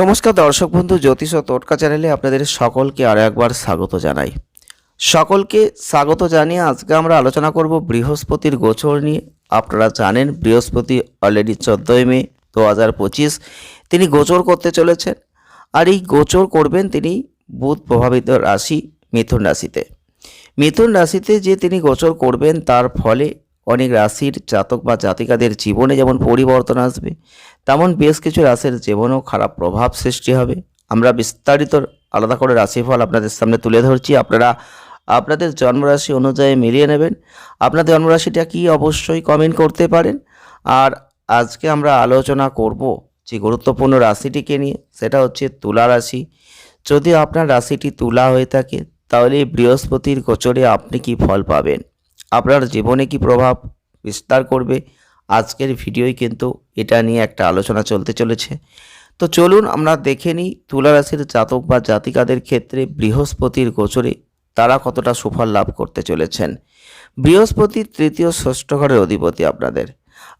নমস্কার দর্শক বন্ধু, জ্যোতিষ ও টোটকা চ্যানেলে আপনাদের সকলকে আরও একবার স্বাগত জানাই। সকলকে স্বাগত জানিয়ে আজকে আমরা আলোচনা করব বৃহস্পতির গোচর নিয়ে। আপনারা জানেন বৃহস্পতি অলরেডি চোদ্দোই মে দু হাজার পঁচিশ, তিনি গোচর করতে চলেছেন। আর এই গোচর করবেন তিনি বুধ প্রভাবিত রাশি, মিথুন রাশিতে। মিথুন রাশিতে যে তিনি গোচর করবেন তার ফলে অনেক রাশির জাতক বা জাতিকাদের জীবনে যেমন পরিবর্তন আসবে, তেমন বেশ কিছু রাশির জীবনেও খারাপ প্রভাব সৃষ্টি হবে। আমরা বিস্তারিত আলাদা করে রাশিফল আপনাদের সামনে তুলে ধরছি। আপনারা আপনাদের জন্মরাশি অনুযায়ী মিলিয়ে নেবেন। আপনাদের জন্মরাশিটা কি অবশ্যই কমেন্ট করতে পারেন। আর আজকে আমরা আলোচনা করব যে গুরুত্বপূর্ণ রাশিটিকে নিয়ে, সেটা হচ্ছে তুলা রাশি। যদি আপনার রাশিটি তুলা হয়ে থাকে, তাহলে বৃহস্পতির গোচরে আপনি কি ফল পাবেন? আপনার জীবনে কি প্রভাব বিস্তার করবে? আজকের ভিডিওই কিন্তু এটা নিয়ে একটা আলোচনা চলতে চলেছে। তো চলুন আমরা দেখে নিই তুলারাশির জাতক বা জাতিকাদের ক্ষেত্রে বৃহস্পতির গোচরে তারা কতটা সুফল লাভ করতে চলেছেন। বৃহস্পতি তৃতীয় ষষ্ঠ ঘরের অধিপতি আপনাদের।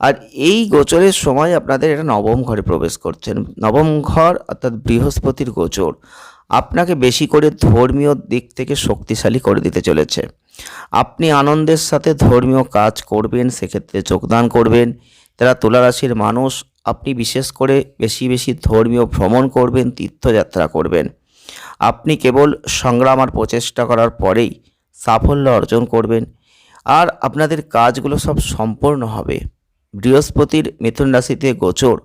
আর এই গোচরের সময় আপনাদের এটা নবম ঘরে প্রবেশ করছেন। নবম ঘর অর্থাৎ বৃহস্পতির গোচর। আপনাকে বেশি করে ধর্মীয় দিক থেকে শক্তিশালী করে দিতে চলেছে। আপনি আনন্দের সাথে ধর্মীয় কাজ করবেন, সেক্ষেত্রে যোগদান করবেন। যারা তুলারাশির মানুষ, আপনি বিশেষ করে বেশি বেশি ধর্মীয় ভ্রমণ করবেন, তীর্থযাত্রা করবেন। আপনি কেবল সংগ্রাম আর প্রচেষ্টা করার পরেই সাফল্য অর্জন করবেন। আর আপনাদের কাজগুলো সব সম্পূর্ণ হবে। বৃহস্পতির মিথুন রাশিতে গোচর।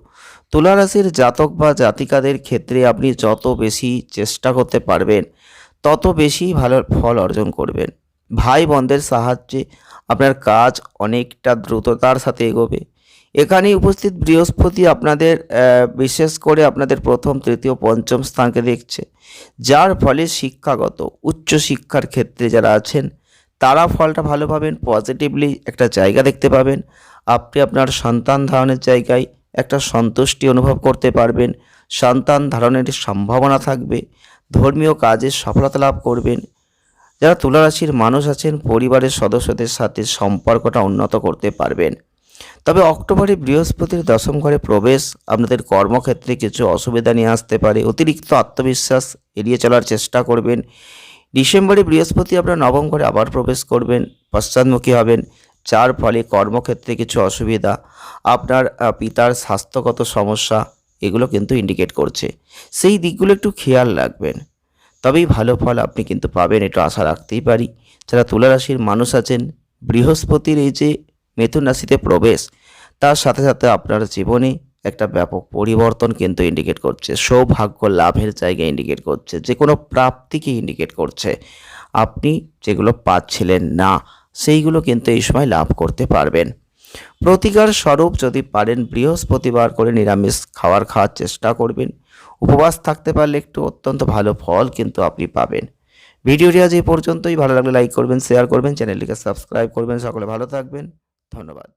তুলা রাশির জাতক বা জাতিকাদের ক্ষেত্রে আপনি যত বেশি চেষ্টা করতে পারবেন, তত বেশি ভালো ফল অর্জন করবেন। ভাই বোনদের সাহায্যে আপনার কাজ অনেকটা দ্রুততার সাথে এগোবে। এখানে উপস্থিত বৃহস্পতি আপনাদের বিশেষ করে আপনাদের প্রথম, তৃতীয়, পঞ্চম স্থানকে দেখছে। যার ফলে শিক্ষাগত, উচ্চ শিক্ষার ক্ষেত্রে যারা আছেন, তারা ফলটা ভালো পাবেন পজিটিভলি একটা জায়গা দেখতে পাবেন। আপনি আপনার সন্তান ধারণের জায়গায় একটা সন্তুষ্টি অনুভব করতে পারবেন, সন্তান ধারণের সম্ভাবনা থাকবে, ধর্মীয় কাজে সফলতা লাভ করবেন যারা তুলা রাশির মানুষ আছেন, পরিবারের সদস্যদের সাথে সম্পর্কটা উন্নত করতে পারবেন। তবে অক্টোবরে বৃহস্পতির দশম ঘরে প্রবেশ, আপনাদের কর্মক্ষেত্রে কিছু অসুবিধা নিয়ে আসতে পারে। অতিরিক্ত আত্মবিশ্বাস এড়িয়ে চলার চেষ্টা করবেন। ডিসেম্বরে বৃহস্পতি আপনার নবম ঘরে আবার প্রবেশ করবেন, পশ্চাৎমুখী হবেন। যার ফলে কর্মক্ষেত্রে কিছু অসুবিধা, আপনার পিতার স্বাস্থ্যগত সমস্যা, এগুলো কিন্তু ইন্ডিকেট করছে। সেই দিকগুলো একটু খেয়াল রাখবেন। তবেই ভালো ফল আপনি কিন্তু পাবেন, এটা আশা রাখতেই পারি। যারা তুলা রাশির মানুষ আছেন, বৃহস্পতির এই যে মিথুন রাশিতে প্রবেশ, তার সাথে সাথে আপনার জীবনে একটা ব্যাপক পরিবর্তন কিন্তু ইন্ডিকেট করছে, সৌভাগ্য লাভের জায়গায় ইন্ডিকেট করছে যে কোনো প্রাপ্তিকে ইন্ডিকেট করছে। আপনি যেগুলো পাচ্ছিলেন না, সেইগুলো কিন্তু এই সময় লাভ করতে পারবেন। প্রতিকার স্বরূপ যদি পারেন, বৃহস্পতিবার করে নিরামিষ খাবার খাওয়ার চেষ্টা করবেন। উপবাস থাকতে পারলে একটু অত্যন্ত ভালো ফল কিন্তু আপনি পাবেন। ভিডিওটি আজ এই পর্যন্তই। ভালো লাগলে লাইক করবেন শেয়ার করবেন চ্যানেলটিকে সাবস্ক্রাইব করবেন। সকলে ভালো থাকবেন। ধন্যবাদ।